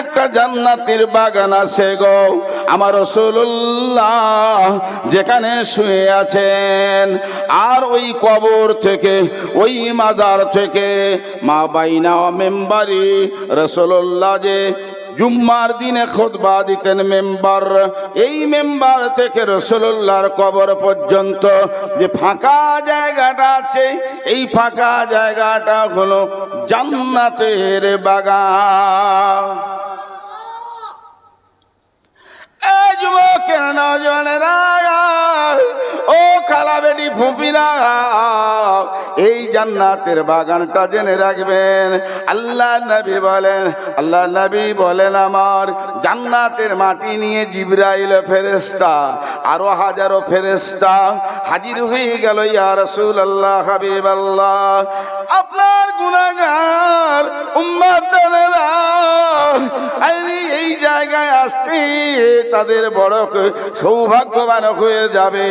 একটা জান্নাতের বাগান আছে গো। আমার রসুল্লাহ যেখানে শুয়ে আছেন, আর ওই কবর থেকে, ওই মাজার থেকে, মা বাইনা মেম্বারি রসুল্লাহ যে জুম্মার দিনে খোদবা দিতেন মেম্বার, এই মেম্বার থেকে রসুল্লাহর কবর পর্যন্ত যে ফাঁকা জায়গাটা আছে, এই ফাঁকা জায়গাটা হলো জান্নাতের বাগান এই এই জান্নাতের বাগানটা জেনে রাখবেন। আল্লাহ নবী বলেন, আল্লাহ নবী বলেন আমার, জান্নাতের মাটি নিয়ে জিব্রাইল ফেরেস্তা আরও হাজারো ফেরেস্তা হাজির হয়ে গেল, ইয়া রসুল আল্লাহ হাবিব আল্লাহ আপনার গুণাগার উম্মাত এই জায়গায় আসতে তাদের বড় সৌভাগ্যবান হয়ে যাবে।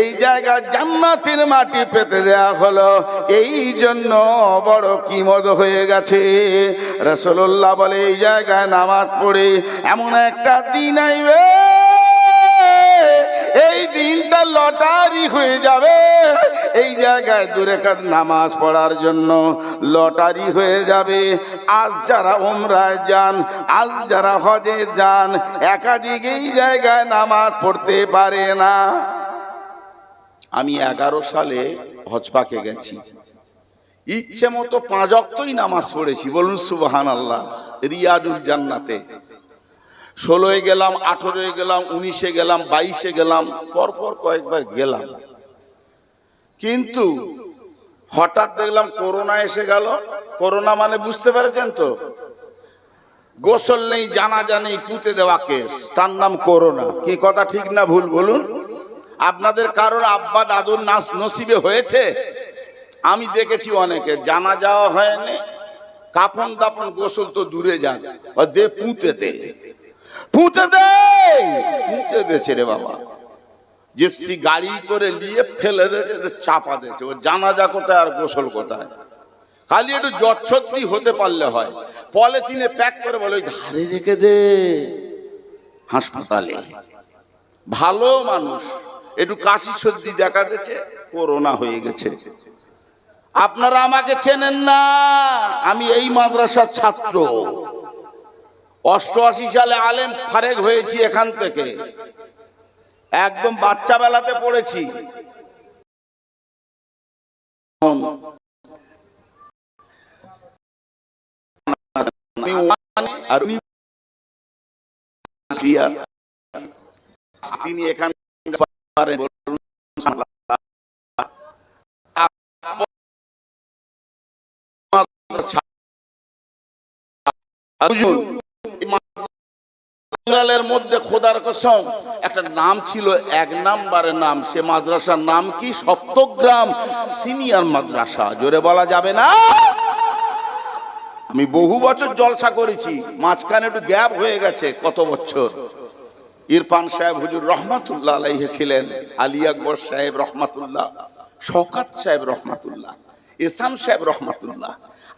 এই জায়গায় জান্নাতের মাটি পেতে দেয়া হলো। এই জন্য বড় কিমত হয়ে গেছে। রসল্লাহ বলে, এই জায়গায় নামাজ পড়ে এমন একটা দিন আইবে, এই দিনটা লটারি হয়ে যাবে। এই জায়গায় দূরে কাজ নামাজ পড়ার জন্য লটারি হয়ে যাবে। আজ যারা ওমরায় যান, আজ যারা হজে যান, একাধিক এই জায়গায় নামাজ পড়তে পারে না। আমি এগারো সালে হজ পাকে গেছি। ইচ্ছে মতো পাঁচ অক্তই নামাজ পড়েছি, বলুন সুবাহান আল্লাহ রিয়াজুল জান্নাতে। ষোলোয় গেলাম, আঠেরোয় গেলাম, উনিশে গেলাম, বাইশে গেলাম, পরপর কয়েকবার গেলাম। কিন্তু হঠাৎ দেখলাম করোনা এসে গেল। করোনা মানে বুঝতে পেরেছেন তো? গোসল নেই, জানাজা নেই, পুঁতে দেওয়া কেস। তার নাম করোনা। কি কথা, ঠিক না ভুল বলুন? আপনাদের কারোর আব্বা, দাদুর নাচ নসিবে হয়েছে? আমি দেখেছি অনেকে। জানা যাওয়া হয়নি। কাফন দাপন গোসল তো দূরে যান দে পুঁতে দে। পুঁতে দে! পুঁতে দেছে রে বাবা। জিপসি গাড়ি করে নিয়ে ফেলে দিয়েছে চাপা দিয়েছে। ও জানাজা কোথায় আর গোসল কোথায়? খালি একটু জচ্ছত্তি হতে পারলে হয়। পলিথিনে প্যাক করে বলে, ওই ধারে রেখে দে হাসপাতালে। ভালো মানুষ, একটু কাশি সর্দি দেখা দিচ্ছে করোনা হয়ে গেছে। আপনারা আমাকে চেনেন না, আমি এই মাদ্রাসার ছাত্র। অষ্টআশি সালে আলেম ফারেক হয়েছি এখান থেকে। একদম বাচ্চা বেলাতে পড়েছি। তিনি এখান পারেন বাঙালের মধ্যে খোদার কসম, একটা নাম ছিল, এক নাম্বারের নাম, সে মাদ্রাসার নাম কি? সপ্তগ্রাম সিনিয়র মাদ্রাসা। জোরে বলা যাবে না? আমি বহু বছর জলসা করেছি, মাঝখানে একটু গ্যাপ হয়ে গেছে, কত বছর? ইরফান সাহেব হুজুর রহমাতুল্লাহ আলাইহে ছিলেন, আলী আকবর সাহেব রহমাতুল্লাহ, শওকাত সাহেব রহমাতুল্লাহ এসান সাহেব রহমাতুল্লাহ,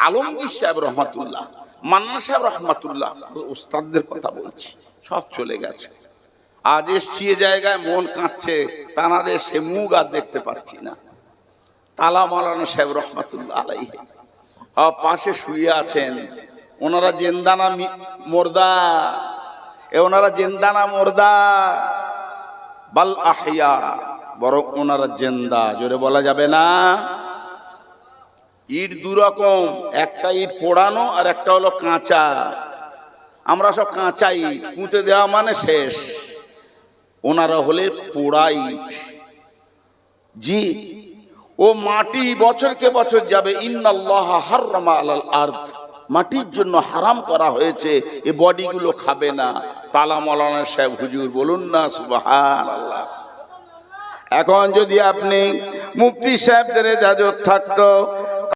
আলমগীর সাহেব রহমাতুল্লাহ মান্না সাহেব রহমাতুল্লাহ উস্তাদদের কথা বলছি সব চলে গেছে। আজ এসছি এ জায়গায় মন কাঁদছে তানাদের সে মুখ আর দেখতে পাচ্ছি না। তালা মালানা সাহেব রহমাতুল্লাহ আলাইহে। আহ, পাশে শুয়ে আছেন ওনারা জেন্দানা মোর্দা। এ ওনারা জেন্দানা মোর্দা। বাল আহিয়া বরং ওনারা জেন্দা জোরে বলা যাবে না। ইট দু রকম, একটা ইট পোড়ানো আর একটা হলো কাঁচা। আমরা সব কাঁচা ইট, পুঁতে দেওয়া মানে শেষ। ওনারা হলে পোড়া ইট। জি, ও মাটি বছরকে বছর যাবে? ইন্নাল্লাহ হাররামা আলাল আরদ। মাটির জন্য হারাম করা হয়েছে, এ বডিগুলো খাবে না। তালা মৌলানা সাহেব, হুজুর বলুন না সুবাহান আল্লাহ এখন যদি আপনি মুফতি সাহেবদের এজাজত থাকতো